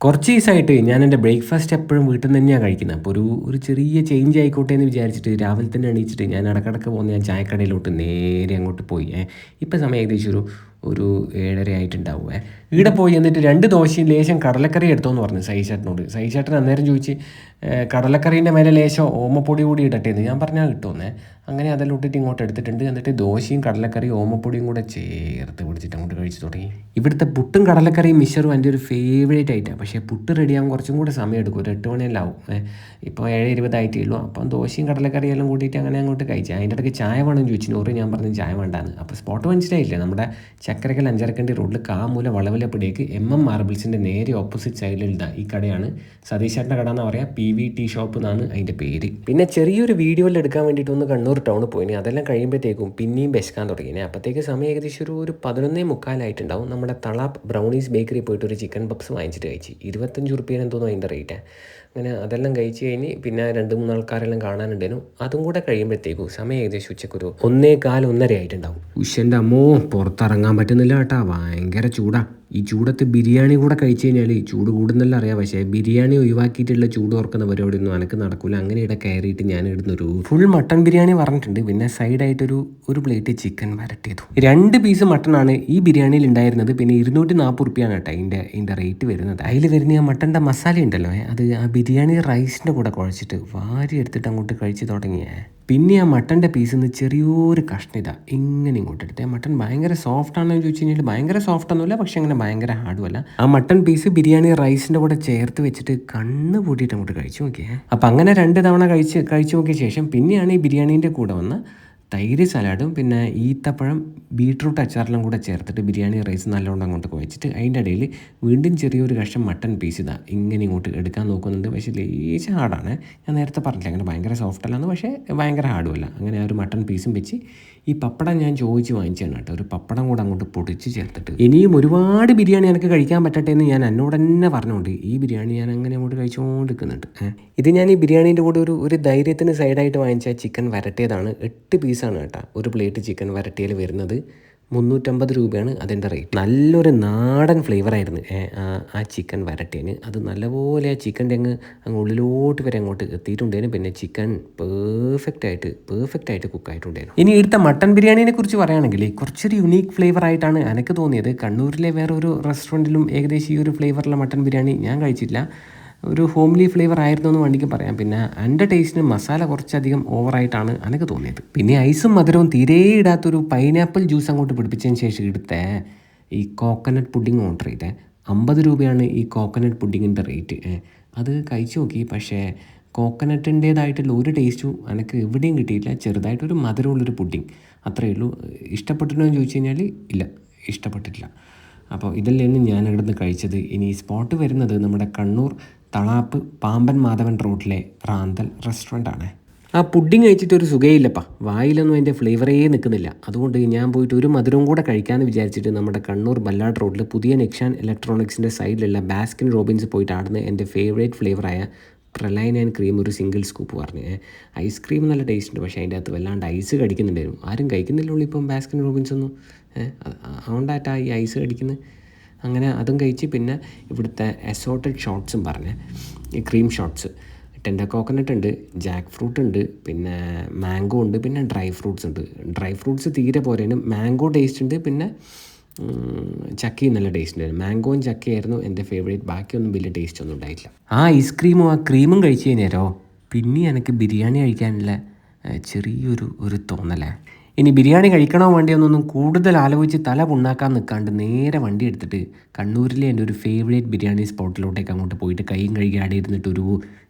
കുറച്ച് ദിവസമായിട്ട് ഞാൻ എന്റെ ബ്രേക്ക്ഫാസ്റ്റ് എപ്പോഴും വീട്ടിൽ നിന്ന് തന്നെയാണ് കഴിക്കുന്നത് അപ്പോൾ ഒരു ഒരു ചെറിയ ചേഞ്ച് ആയിക്കോട്ടെ എന്ന് വിചാരിച്ചിട്ട് രാവിലെ തന്നെ എണീച്ചിട്ട് ഞാൻ ഇടക്കിടക്ക് പോകുന്ന ഞാൻ ചായക്കടയിലോട്ട് നേരെ അങ്ങോട്ട് പോയി. ഇപ്പം സമയം ഏകദേശം ഒരു ഒരു ഏഴര ആയിട്ടുണ്ടാവും. ഏ ഇവിടെ പോയി എന്നിട്ട് രണ്ട് ദോശയും ലേശം കടലക്കറി എടുത്തോന്ന് പറഞ്ഞു സൈചേട്ടനോട് സൈചേട്ടൻ അന്നേരം ചോദിച്ച് കടലക്കറീന്റെ മേലെ ലേശം ഓമപ്പൊടി കൂടി ഇടട്ടെ എന്ന്. ഞാൻ പറഞ്ഞാൽ കിട്ടുമെന്നേ അങ്ങനെ അതെല്ലാം ഇട്ടിട്ട് ഇങ്ങോട്ട് എടുത്തിട്ടുണ്ട്. എന്നിട്ട് ദോശയും കടലക്കറിയും ഓമപ്പൊടിയും കൂടെ ചേർത്ത് പിടിച്ചിട്ട് അങ്ങോട്ട് കഴിച്ചു തുടങ്ങി. ഇവിടുത്തെ പുട്ടും കടലക്കറിയും മിശ്റും എന്റെ ഒരു ഫേവറേറ്റ് ആയിട്ടാണ് പക്ഷേ പുട്ട് റെഡിയാകാൻ കുറച്ചും കൂടെ സമയം എടുക്കും. ഒരു എട്ട് മണിയെല്ലാം ആവും ഇപ്പോൾ ഏഴ് ഇരുപതായിട്ടേ ഉള്ളൂ. അപ്പം ദോശയും കടലക്കറിയും എല്ലാം കൂട്ടിയിട്ട് അങ്ങനെ അങ്ങോട്ട് കഴിച്ചു. അതിന്റെ ഇടയ്ക്ക് ചായ വേണമെന്ന് ചോദിച്ചു നൂറ് ഞാൻ പറഞ്ഞു ചായ വേണ്ടാന്ന്. അപ്പോൾ സ്പോട്ട് മനസ്സിലായില്ലേ നമ്മുടെ ചക്കരക്കൽ അഞ്ചരക്കണ്ടി റോഡിൽ കാമൂല വളവലപ്പിടേക്ക് എം എം മാർബിൾസിന്റെ നേരെ ഓപ്പോസിറ്റ് സൈഡിൽ ഇതാ ഈ കടയാണ്. സതീശേട്ടന്റെ കട എന്ന് പറയാം പി വി ടി ഷോപ്പ് എന്നാണ് അതിന്റെ പേര്. പിന്നെ ചെറിയൊരു വീഡിയോയിൽ എടുക്കാൻ വേണ്ടിയിട്ട് ഒന്ന് കണ്ണൂർ ടൗണിൽ പോയിനി അതെല്ലാം കഴിയുമ്പോഴത്തേക്കും പിന്നെയും ബെസ്ക്കാൻ തുടങ്ങി. അപ്പോഴത്തേക്ക് സമയം ഏകദേശം ഒരു ഒരു പതിനൊന്നേ മുക്കാലായിട്ടുണ്ടാവും. നമ്മുടെ തളാപ്പ് ബ്രൗണീസ് ബേക്കറി പോയിട്ട് ഒരു ചിക്കൻ പപ്സ് വാങ്ങിച്ചിട്ട് കഴിച്ച്. ഇരുപത്തഞ്ച് റുപ്യേനെ തോന്നുന്നു അതിന്റെ റേറ്റ് അങ്ങനെ അതെല്ലാം കഴിച്ച് കഴിഞ്ഞ് പിന്നെ രണ്ട് മൂന്ന് ആൾക്കാരെല്ലാം കാണാനുണ്ടായിരുന്നു. അതും കൂടെ കഴിയുമ്പോഴത്തേക്കും സമയം ഏകദേശം ഉച്ചക്കൊരു ഒന്നേ കാൽ ഒന്നര ആയിട്ടുണ്ടാവും ഉഷന്റെ അമ്മോ പുറത്തിറങ്ങാൻ പറ്റുന്നില്ല കേട്ടാ. ഭയങ്കര ചൂടാ. ഈ ചൂടത്ത് ബിരിയാണി കൂടെ കഴിച്ചു കഴിഞ്ഞാൽ ചൂട് കൂടുന്നല്ല അറിയാം. പക്ഷേ ബിരിയാണി ഒഴിവാക്കിയിട്ടുള്ള ചൂട് ഓർക്കുന്ന പരിപാടിയൊന്നും എനിക്ക് നടക്കില്ല അങ്ങനെ ഇവിടെ കയറിയിട്ട് ഞാൻ ഇടുന്നൊരു ഫുൾ മട്ടൺ ബിരിയാണി പറഞ്ഞിട്ടുണ്ട്. പിന്നെ സൈഡായിട്ടൊരു ഒരു പ്ലേറ്റ് ചിക്കൻ വരട്ടിയതു. രണ്ട് പീസ് മട്ടണാണ് ഈ ബിരിയാണിയിൽ ഉണ്ടായിരുന്നത്. പിന്നെ ഇരുന്നൂറ്റി നാൽപ്പത് റുപ്യാണ് കേട്ടോ അതിന്റെ അതിന്റെ റേറ്റ് വരുന്നത്. അതിൽ വരുന്ന ആ മട്ടന്റെ മസാല ഉണ്ടല്ലോ. അത് ആ ബിരിയാണി റൈസിന്റെ കൂടെ കുഴച്ചിട്ട് വാരി എടുത്തിട്ട് അങ്ങോട്ട് കഴിച്ച് തുടങ്ങിയേ. പിന്നെ ആ മട്ടന്റെ പീസിൽ നിന്ന് ചെറിയൊരു കഷ്ണിത ഇങ്ങനെ ഇങ്ങോട്ട് എടുത്തേ. മട്ടൺ ഭയങ്കര സോഫ്റ്റ് ആണെന്ന് ചോദിച്ചു കഴിഞ്ഞാൽ ഭയങ്കര സോഫ്റ്റ് ഒന്നുമില്ല പക്ഷെ അങ്ങനെ ഭയങ്കര ഹാർഡും അല്ല. ആ മട്ടൺ പീസ് ബിരിയാണി റൈസിന്റെ കൂടെ ചേർത്ത് വെച്ചിട്ട് കണ്ണ് പൂട്ടിയിട്ട് അങ്ങോട്ട് കഴിച്ചു നോക്കിയേ. അപ്പം അങ്ങനെ രണ്ട് തവണ കഴിച്ച് കഴിച്ചു നോക്കിയ ശേഷം പിന്നെയാണ് ഈ ബിരിയാണീന്റെ കൂടെ വന്ന് തൈര് സലാഡും പിന്നെ ഈത്തപ്പഴം ബീട്രൂട്ട് അച്ചാറെല്ലാം കൂടെ ചേർത്തിട്ട് ബിരിയാണി റൈസ് നല്ലോണം അങ്ങോട്ട് കുഴച്ചിട്ട് അതിന്റെ ഇടയിൽ വീണ്ടും ചെറിയൊരു കഷ്ണം മട്ടൺ പീസ് ഇതാ ഇങ്ങനെ ഇങ്ങോട്ട് എടുക്കാൻ നോക്കുന്നുണ്ട്. പക്ഷേ ലേശ ഹാർഡാണ്. ഞാൻ നേരത്തെ പറഞ്ഞില്ല അങ്ങനെ ഭയങ്കര സോഫ്റ്റ് അല്ലാന്ന്. പക്ഷേ ഭയങ്കര ഹാർഡും അല്ല. അങ്ങനെ ആ ഒരു മട്ടൺ പീസും വെച്ച് ഈ പപ്പടം ഞാൻ ചോദിച്ച് വാങ്ങിച്ചാണ് കേട്ടോ. ഒരു പപ്പടം കൂടെ അങ്ങോട്ട് പൊടിച്ച് ചേർത്തിട്ട്. ഇനിയും ഒരുപാട് ബിരിയാണി എനിക്ക് കഴിക്കാൻ പറ്റട്ടെ എന്ന് ഞാൻ എന്നോട് തന്നെ പറഞ്ഞുകൊണ്ട് ഈ ബിരിയാണി ഞാൻ അങ്ങനെ അങ്ങോട്ട് കഴിച്ചുകൊണ്ടിരിക്കുന്നുണ്ട്. ഇത് ഞാൻ ഈ ബിരിയാണീന്റെ കൂടെ ഒരു ഒരു ധൈര്യത്തിന് സൈഡായിട്ട് വാങ്ങിച്ച ചിക്കൻ വരട്ടിയതാണ്. എട്ട് പീസാണ് കേട്ടോ. ഒരു പ്ലേറ്റ് ചിക്കൻ വരട്ടിയൽ വരുന്നത് മുന്നൂറ്റമ്പത് രൂപയാണ് അതിന്റെ റേറ്റ് നല്ലൊരു നാടൻ ഫ്ലേവർ ആയിരുന്നു ആ- ചിക്കൻ വരട്ടിയതിന് അത് നല്ലപോലെ ആ ചിക്കന്റെ അങ്ങ് അങ്ങ് ഉള്ളിലോട്ട് വരെ അങ്ങോട്ട് എത്തിയിട്ടുണ്ടായിരുന്നു. പിന്നെ ചിക്കൻ പെർഫെക്റ്റ് ആയിട്ട് പെർഫെക്റ്റ് ആയിട്ട് കുക്കായിട്ടുണ്ടായിരുന്നു ഇനി ഇവിടുത്തെ മട്ടൻ ബിരിയാണിനെ കുറിച്ച് പറയുകയാണെങ്കിൽ കുറച്ചൊരു യുണീക്ക് ഫ്ലേവർ ആയിട്ടാണ് എനിക്ക് തോന്നിയത്. കണ്ണൂരിലെ വേറെ ഒരു റെസ്റ്റോറന്റിലും ഏകദേശം ഈ ഒരു ഫ്ലേവറിലെ മട്ടൻ ബിരിയാണി ഞാൻ കഴിച്ചില്ല. ഒരു ഹോംലി ഫ്ലേവർ ആയിരുന്നു എന്ന് വേണ്ടിക്ക് പറയാം. പിന്നെ എന്റെ ടേസ്റ്റിന് മസാല കുറച്ചധികം ഓവറായിട്ടാണ് എനിക്ക് തോന്നിയത്. പിന്നെ ഐസും മധുരവും തീരെ ഇടാത്തൊരു പൈനാപ്പിൾ ജ്യൂസ് അങ്ങോട്ട് പിടിപ്പിച്ചതിന് ശേഷം എടുത്ത ഈ കോക്കനട്ട് പുഡിങ് ഓർഡർ ചെയ്തേ. അമ്പത് രൂപയാണ് ഈ കോക്കനട്ട് പുഡിങ്ങിന്റെ റേറ്റ് അത് കഴിച്ചു നോക്കി. പക്ഷേ കോക്കനട്ടിന്റേതായിട്ടുള്ള ഒരു ടേസ്റ്റും എനിക്ക് എവിടെയും കിട്ടിയില്ല ചെറുതായിട്ടൊരു മധുരമുള്ളൊരു പുഡിങ് അത്രയേ ഉള്ളൂ. ഇഷ്ടപ്പെട്ടിട്ടോ എന്ന് ചോദിച്ചു കഴിഞ്ഞാൽ ഇല്ല. ഇഷ്ടപ്പെട്ടിട്ടില്ല. അപ്പോൾ ഇതല്ലേന്ന് ഞാൻ ഇവിടുന്ന് കഴിച്ചത്. ഇനി സ്പോട്ട് വരുന്നത് നമ്മുടെ കണ്ണൂർ തളാപ്പ് പാമ്പൻ മാധവൻ റോഡിലെ റാന്തൽ റെസ്റ്റോറന്റ് ആണ് ആ പുഡിങ് കഴിച്ചിട്ട് ഒരു സുഖയില്ലപ്പാ. വായിലൊന്നും അതിന്റെ ഫ്ലേവറേ നിൽക്കുന്നില്ല. അതുകൊണ്ട് ഞാൻ പോയിട്ട് ഒരു മധുരവും കൂടെ കഴിക്കാമെന്ന് വിചാരിച്ചിട്ട് നമ്മുടെ കണ്ണൂർ ബല്ലാട് റോഡിൽ പുതിയ നെക്ഷൻ ഇലക്ട്രോണിക്സിന്റെ സൈഡിലുള്ള ബാസ്കിൻ റോബിൻസ് പോയിട്ട് ആടുന്ന എന്റെ ഫേവറേറ്റ് ഫ്ലേവറായ പ്രലൈൻ ആൻഡ് ക്രീം ഒരു സിംഗിൾ സ്കൂപ്പ് പറഞ്ഞു. ഐസ്ക്രീം നല്ല ടേസ്റ്റ് ഉണ്ട്. പക്ഷേ അതിന്റെ അകത്ത് വല്ലാണ്ട് ഐസ് കടിക്കുന്നുണ്ടായിരുന്നു. ആരും കഴിക്കുന്നില്ലല്ലോ ഇപ്പം ബാസ്കിൻ റോബിൻസ് ഒന്നും. അതുകൊണ്ടായിട്ടാണ് ഈ ഐസ് കടിക്കുന്നത് അങ്ങനെ അതും കഴിച്ച് പിന്നെ ഇവിടുത്തെ അസോർട്ടഡ് ഷോട്ട്സും പറഞ്ഞ്. ഈ ക്രീം ഷോട്ട്സ് ടെൻഡർ കോക്കനട്ട് ഉണ്ട് ജാക്ക് ഫ്രൂട്ട് ഉണ്ട് പിന്നെ മാംഗോ ഉണ്ട് പിന്നെ ഡ്രൈ ഫ്രൂട്ട്സ് ഉണ്ട്. ഡ്രൈ ഫ്രൂട്ട്സ് തീരെ പോരേനും. മാംഗോ ടേസ്റ്റ് ഉണ്ട് പിന്നെ ചക്കി നല്ല ടേസ്റ്റ് ഉണ്ടായിരുന്നു മാംഗോയും ചക്കയായിരുന്നു എന്റെ ഫേവറേറ്റ് ബാക്കിയൊന്നും വലിയ ടേസ്റ്റ് ഒന്നും ഉണ്ടായിട്ടില്ല. ആ ഐസ്ക്രീമും ആ ക്രീമും കഴിച്ച് കഴിഞ്ഞാലോ പിന്നെ എനിക്ക് ബിരിയാണി കഴിക്കാനുള്ള ചെറിയൊരു ഒരു തോന്നലേ. ഇനി ബിരിയാണി കഴിക്കണോ വേണ്ടിയൊന്നൊന്നും കൂടുതൽ ആലോചിച്ച് തല പുണ്ണാക്കാൻ നിൽക്കാണ്ട് നേരെ വണ്ടി എടുത്തിട്ട് കണ്ണൂരിലെ എന്റെ ഒരു ഫേവറേറ്റ് ബിരിയാണി സ്പോട്ടിലോട്ടേക്ക് അങ്ങോട്ട് പോയിട്ട് കൈയും കഴുകി ആടെ ഇരുന്നിട്ട് ഒരു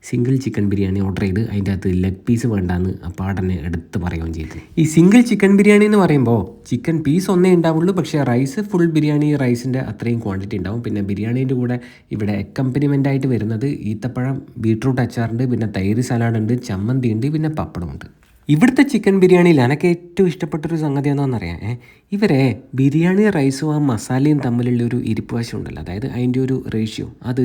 സിംഗിൾ ചിക്കൻ ബിരിയാണി ഓർഡർ ചെയ്ത് അതിന്റെ അകത്ത് ലെഗ് പീസ് വേണ്ടാന്ന് അപ്പാടനെ എടുത്ത് പറയുകയും ചെയ്തു. ഈ സിംഗിൾ ചിക്കൻ ബിരിയാണി എന്ന് പറയുമ്പോൾ ചിക്കൻ പീസ് ഒന്നേ ഉണ്ടാവുള്ളൂ പക്ഷേ റൈസ് ഫുൾ ബിരിയാണി റൈസിന്റെ അത്രയും ക്വാണ്ടിറ്റി ഉണ്ടാവും. പിന്നെ ബിരിയാണീന്റെ കൂടെ ഇവിടെ അക്കമ്പനിമെന്റ് ആയിട്ട് വരുന്നത് ഈത്തപ്പഴം ബീട്രൂട്ട് അച്ചാറുണ്ട് പിന്നെ തൈര് സലാഡ് ഉണ്ട് ചമ്മന്തി ഉണ്ട് പിന്നെ പപ്പടമുണ്ട്. ഇവിടുത്തെ ചിക്കൻ ബിരിയാണിയിൽ എനിക്ക് ഏറ്റവും ഇഷ്ടപ്പെട്ടൊരു സംഗതി എന്താണെന്നറിയാം ഏ ഇവരെ ബിരിയാണി റൈസും ആ മസാലയും തമ്മിലുള്ള ഒരു ഇരിപ്പ് വശം ഉണ്ടല്ലോ. അതായത് അതിന്റെ ഒരു റേഷ്യോ അത്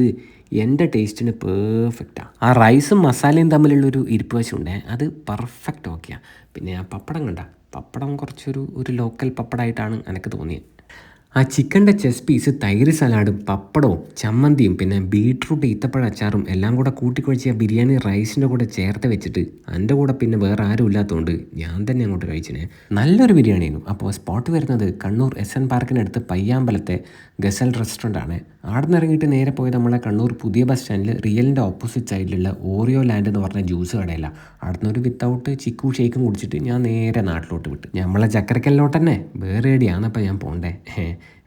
എന്റെ ടേസ്റ്റിന് പെർഫെക്റ്റാണ് ആ. റൈസും മസാലയും തമ്മിലുള്ള ഒരു ഇരിപ്പ് വശം ഉണ്ടേ അത് പെർഫെക്റ്റ് ഓക്കെയാണ് പിന്നെ ആ പപ്പടം കണ്ട പപ്പടം കുറച്ചൊരു ഒരു ലോക്കൽ പപ്പടമായിട്ടാണ് എനിക്ക് തോന്നിയത് ആ ചിക്കന്റെ ചെസ് പീസ് തൈര് സലാഡും പപ്പടവും ചമ്മന്തിയും പിന്നെ ബീട്രൂട്ട് ഈത്തപ്പഴ അച്ചാറും എല്ലാം കൂടെ കൂട്ടിക്കുഴച്ച് ആ ബിരിയാണി റൈസിന്റെ കൂടെ ചേർത്ത് വെച്ചിട്ട് എന്റെ കൂടെ പിന്നെ വേറെ ആരും ഇല്ലാത്തതുകൊണ്ട് ഞാൻ തന്നെ അങ്ങോട്ട് കഴിച്ചിനെ. നല്ലൊരു ബിരിയാണിയായിരുന്നു. അപ്പോൾ സ്പോട്ട് വരുന്നത് കണ്ണൂർ എസ് എൻ പാർക്കിനടുത്ത് പയ്യാമ്പലത്തെ ഗസൽ റെസ്റ്റോറന്റ് ആണ്. അവിടെ നിന്ന് ഇറങ്ങിയിട്ട് നേരെ പോയത് നമ്മളെ കണ്ണൂർ പുതിയ ബസ് സ്റ്റാൻഡിൽ റിയലിന്റെ ഓപ്പോസിറ്റ് സൈഡിലുള്ള ഓറിയോ ലാൻഡ് എന്ന് പറഞ്ഞ ജ്യൂസ് കടയില്ല അവിടെ നിന്ന് ഒരു വിത്തൗട്ട് ചിക്കു ഷേക്കും കുടിച്ചിട്ട് ഞാൻ നേരെ നാട്ടിലോട്ട് വിട്ടു. നമ്മളെ ചക്കരക്കല്ലോട്ട് തന്നെ വേറെ അപ്പോൾ ഞാൻ പോണ്ടേ?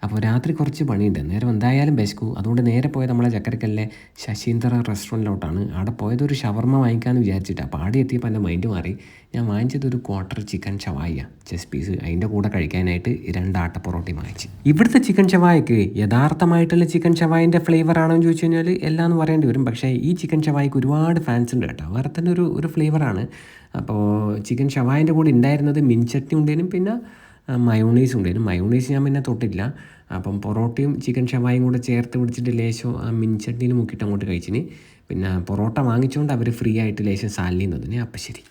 അപ്പോൾ രാത്രി കുറച്ച് പണിയുണ്ട്. നേരം എന്തായാലും ബെസ്കു. അതുകൊണ്ട് നേരെ പോയത് നമ്മളെ ചക്കരക്കല്ലെ ശശീന്ദ്ര റെസ്റ്റോറന്റിലോട്ടാണ് അവിടെ പോയത് ഒരു ഷവർമ്മ വാങ്ങിക്കാമെന്ന് വിചാരിച്ചിട്ട്. അപ്പോൾ ആടെ എത്തിയപ്പോൾ എന്റെ മൈൻഡ് മാറി. ഞാൻ വാങ്ങിച്ചത് ഒരു ക്വാർട്ടർ ചിക്കൻ ഷവായ ചെസ് പീസ്. അതിന്റെ കൂടെ കഴിക്കാനായിട്ട് രണ്ട് ആട്ട പൊറോട്ടയും വാങ്ങിച്ചു. ഇവിടുത്തെ ചിക്കൻ ഷവായക്ക് യഥാർത്ഥമായിട്ടുള്ള ചിക്കൻ ചവായന്റെ ഫ്ലേവർ ആണോ എന്ന് ചോദിച്ചു കഴിഞ്ഞാൽ എല്ലാം എന്ന് പറയേണ്ടി വരും. പക്ഷേ ഈ ചിക്കൻ ഷവായിക്ക് ഒരുപാട് ഫാൻസ് ഉണ്ട് കേട്ടോ. വേറെ തന്നെ ഒരു ഒരു ഫ്ലേവറാണ്. അപ്പോൾ ചിക്കൻ ചവായന്റെ കൂടെ ഉണ്ടായിരുന്നത് മിൻചട്നി ഉണ്ടേനും പിന്നെ മയോണൈസ് ഉണ്ടായിരുന്നു മയോണൈസ് ഞാൻ പിന്നെ തൊട്ടില്ല അപ്പം പൊറോട്ടയും ചിക്കൻ ഷവായും കൂടെ ചേർത്ത് പിടിച്ചിട്ട് ലേശം ആ മിൻചട്ടിയിൽ മുക്കിയിട്ട് അങ്ങോട്ട് കഴിച്ചിന്. പിന്നെ പൊറോട്ട വാങ്ങിച്ചുകൊണ്ട് അവർ ഫ്രീ ആയിട്ട് ലേശം സാലനിയും തന്നിന് അപ്പം ശരി.